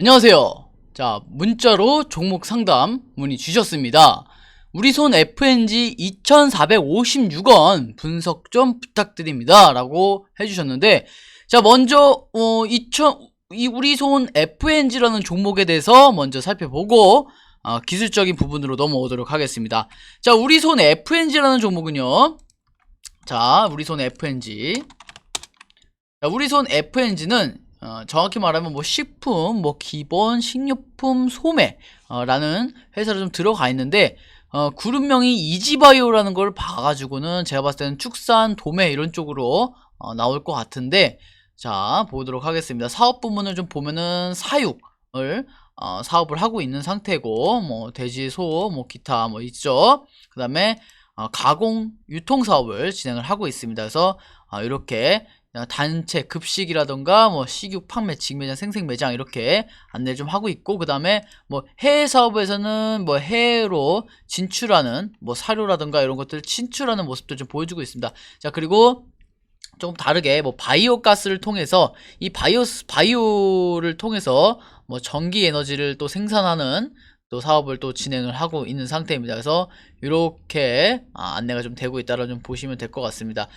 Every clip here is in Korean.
안녕하세요. 자, 문자로 종목 상담 문의 주셨습니다. 우리 손 FNG 2456원 분석 좀 부탁드립니다. 라고 해주셨는데, 자, 먼저, 어, 2000, 이 우리 손 FNG라는 종목에 대해서 먼저 살펴보고, 어, 기술적인 부분으로 넘어오도록 하겠습니다. 자, 우리 손 FNG라는 종목은요, 자, 우리 손 FNG. 자, 우리 손 FNG는 어, 정확히 말하면 뭐 식품, 뭐 기본, 식료품, 소매 어, 라는 회사로 좀 들어가 있는데 어, 그룹명이 이지바이오라는 걸 봐가지고는 제가 봤을 때는 축산, 도매 이런 쪽으로 어, 나올 것 같은데 자 보도록 하겠습니다. 사업 부문을 좀 보면은 사육을 어, 사업을 하고 있는 상태고 뭐 돼지, 소, 뭐 기타 뭐 있죠. 그 다음에 어, 가공, 유통 사업을 진행을 하고 있습니다. 그래서 어, 이렇게 단체 급식이라던가 뭐 식육 판매 직매장 생생매장 이렇게 안내 좀 하고 있고 그 다음에 뭐 해외 사업에서는 뭐 해외로 진출하는 뭐 사료라던가 이런 것들 진출하는 모습도 좀 보여주고 있습니다. 자 그리고 조금 다르게 뭐 바이오 가스를 통해서 이 바이오 바이오를 통해서 뭐 전기 에너지를 또 생산하는 또 사업을 또 진행을 하고 있는 상태입니다. 그래서 이렇게 아, 안내가 좀 되고 있다라 좀 보시면 될 것 같습니다.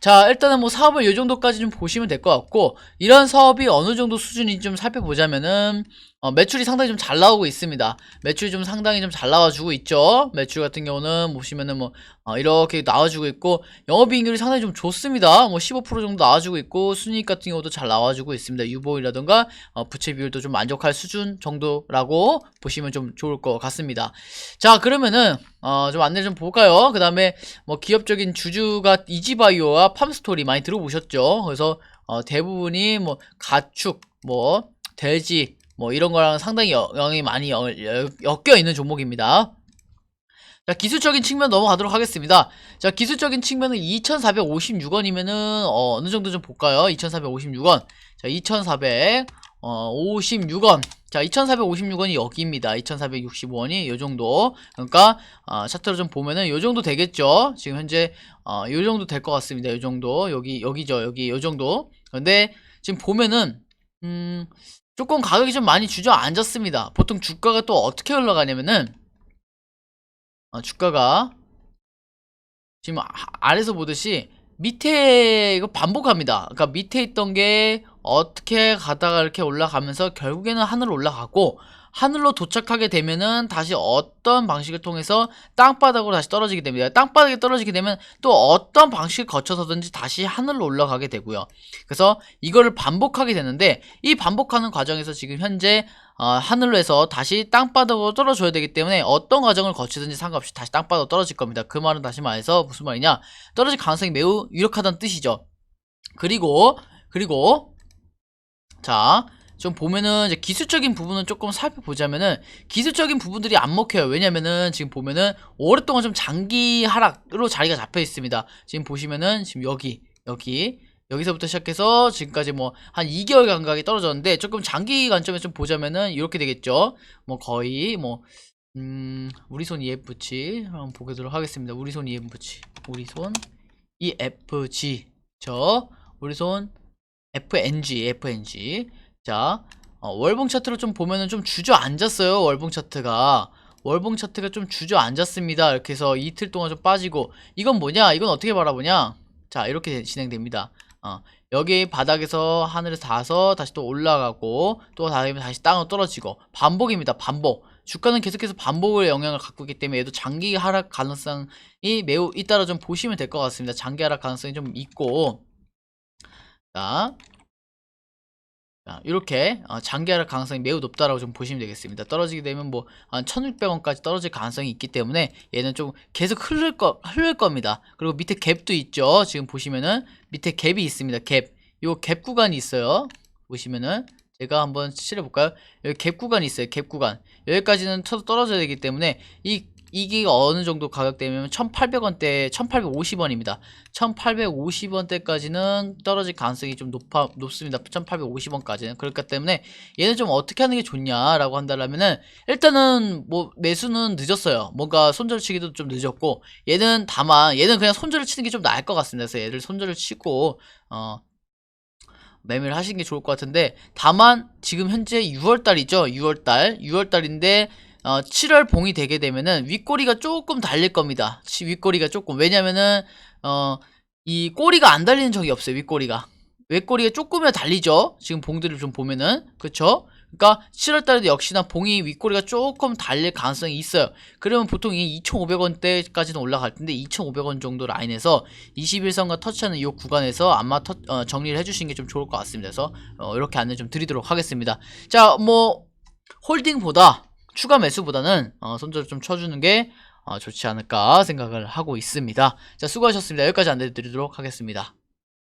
자, 일단은 뭐 사업을 이 정도까지 좀 보시면 될 것 같고 이런 사업이 어느 정도 수준인지 좀 살펴보자면은 어, 매출이 상당히 좀 잘 나오고 있습니다. 매출이 좀 상당히 좀 잘 나와주고 있죠. 매출 같은 경우는 보시면은 뭐 어, 이렇게 나와주고 있고 영업이익률이 상당히 좀 좋습니다. 뭐 15% 정도 나와주고 있고 순이익 같은 경우도 잘 나와주고 있습니다. 유보이라던가 어, 부채 비율도 좀 만족할 수준 정도라고 보시면 좀 좋을 것 같습니다. 자 그러면은 어, 좀 안내 좀 볼까요? 그 다음에 뭐 기업적인 주주가 이지바이오와 팜스토리 많이 들어보셨죠? 그래서 어, 대부분이 뭐 가축, 뭐 돼지, 뭐 이런 거랑 상당히 영향이 많이 여, 엮여 있는 종목입니다. 자, 기술적인 측면 넘어가도록 하겠습니다. 자, 기술적인 측면은 2,456원이면은, 어, 어느 정도 좀 볼까요? 2,456원. 자, 2,456원. 자, 2,456원이 여기입니다. 2,465원이 요 정도. 그러니까, 어, 차트로 좀 보면은 요 정도 되겠죠? 지금 현재, 어, 요 정도 될 것 같습니다. 요 정도. 여기, 여기죠. 여기, 요 정도. 근데, 지금 보면은, 음, 조금 가격이 좀 많이 주저앉았습니다. 보통 주가가 또 어떻게 흘러가냐면은 어, 주가가 지금 아, 아래서 보듯이 밑에 이거 반복합니다. 그러니까 밑에 있던 게 어떻게 가다가 이렇게 올라가면서 결국에는 하늘로 올라가고 하늘로 도착하게 되면은 다시 어떤 방식을 통해서 땅바닥으로 다시 떨어지게 됩니다. 땅바닥에 떨어지게 되면 또 어떤 방식을 거쳐서든지 다시 하늘로 올라가게 되고요. 그래서 이거를 반복하게 되는데 이 반복하는 과정에서 지금 현재 어, 하늘로 해서 다시 땅바닥으로 떨어져야 되기 때문에 어떤 과정을 거치든지 상관없이 다시 땅바닥으로 떨어질 겁니다. 그 말은 다시 말해서 무슨 말이냐? 떨어질 가능성이 매우 유력하다는 뜻이죠. 그리고 그리고 자, 좀 보면은 이제 기술적인 부분은 조금 살펴보자면은 기술적인 부분들이 안 먹혀요. 왜냐면은 지금 보면은 오랫동안 좀 장기 하락으로 자리가 잡혀 있습니다. 지금 보시면은 지금 여기 여기 여기서부터 시작해서 지금까지 뭐 한 2개월 감각이 떨어졌는데 조금 장기 관점에서 좀 보자면은 이렇게 되겠죠. 뭐 거의 뭐 음, 우리 손 EFG 한번 보도록 하겠습니다. 우리 손 EFG. 우리 손 EFG. 저 우리 손 FNG, FNG. 자, 어, 월봉 차트로 좀 보면은 좀 주저앉았어요. 월봉 차트가. 월봉 차트가 좀 주저앉았습니다. 이렇게 해서 이틀 동안 좀 빠지고. 이건 뭐냐? 이건 어떻게 바라보냐? 자, 이렇게 진행됩니다. 어, 여기 바닥에서 하늘에 닿아서 다시 또 올라가고 또 다음에 다시 땅으로 떨어지고 반복입니다. 반복. 주가는 계속해서 반복을 영향을 갖고 있기 때문에 얘도 장기 하락 가능성이 매우 잇따라 좀 보시면 될 것 같습니다. 장기 하락 가능성이 좀 있고 자, 자, 이렇게 어, 장기 하락 가능성이 매우 높다라고 좀 보시면 되겠습니다. 떨어지게 되면 뭐 한 1,600원까지 떨어질 가능성이 있기 때문에 얘는 좀 계속 흐를 거 흐를 겁니다. 그리고 밑에 갭도 있죠. 지금 보시면은 밑에 갭이 있습니다. 갭. 요 갭 구간이 있어요. 보시면은 제가 한번 칠해 볼까요? 여기 갭 구간이 있어요. 갭 구간. 여기까지는 쳐도 떨어져야 되기 때문에 이 이게 어느 정도 가격대면 1800원대 1850원입니다. 1850원대까지는 떨어질 가능성이 좀 높아, 높습니다. 1850원까지는. 그렇기 때문에 얘는 좀 어떻게 하는 게 좋냐라고 한다면은 일단은 뭐 매수는 늦었어요. 뭔가 손절 치기도 좀 늦었고 얘는 다만 얘는 그냥 손절을 치는 게 좀 나을 것 같습니다. 그래서 얘를 손절을 치고 어 매매를 하시는 게 좋을 것 같은데 다만 지금 현재 6월달이죠. 6월달. 6월달인데 어, 7월 봉이 되게 되면은 윗꼬리가 조금 달릴 겁니다. 치- 윗꼬리가 조금. 왜냐면은 어, 이 꼬리가 안 달리는 적이 없어요 윗꼬리가. 윗꼬리가 조금이라 달리죠? 지금 봉들을 좀 보면은. 그쵸? 그러니까 7월 달에도 역시나 봉이 윗꼬리가 조금 달릴 가능성이 있어요. 그러면 보통 이 2,500원대까지는 올라갈 텐데 2,500원 정도 라인에서 21선과 터치하는 이 구간에서 아마 터- 어, 정리를 해주시는 게 좀 좋을 것 같습니다. 그래서 어, 이렇게 안내 좀 드리도록 하겠습니다. 자, 뭐 홀딩보다 추가 매수보다는 어, 손절을 좀 쳐주는 게 어, 좋지 않을까 생각을 하고 있습니다. 자, 수고하셨습니다. 여기까지 안내 드리도록 하겠습니다.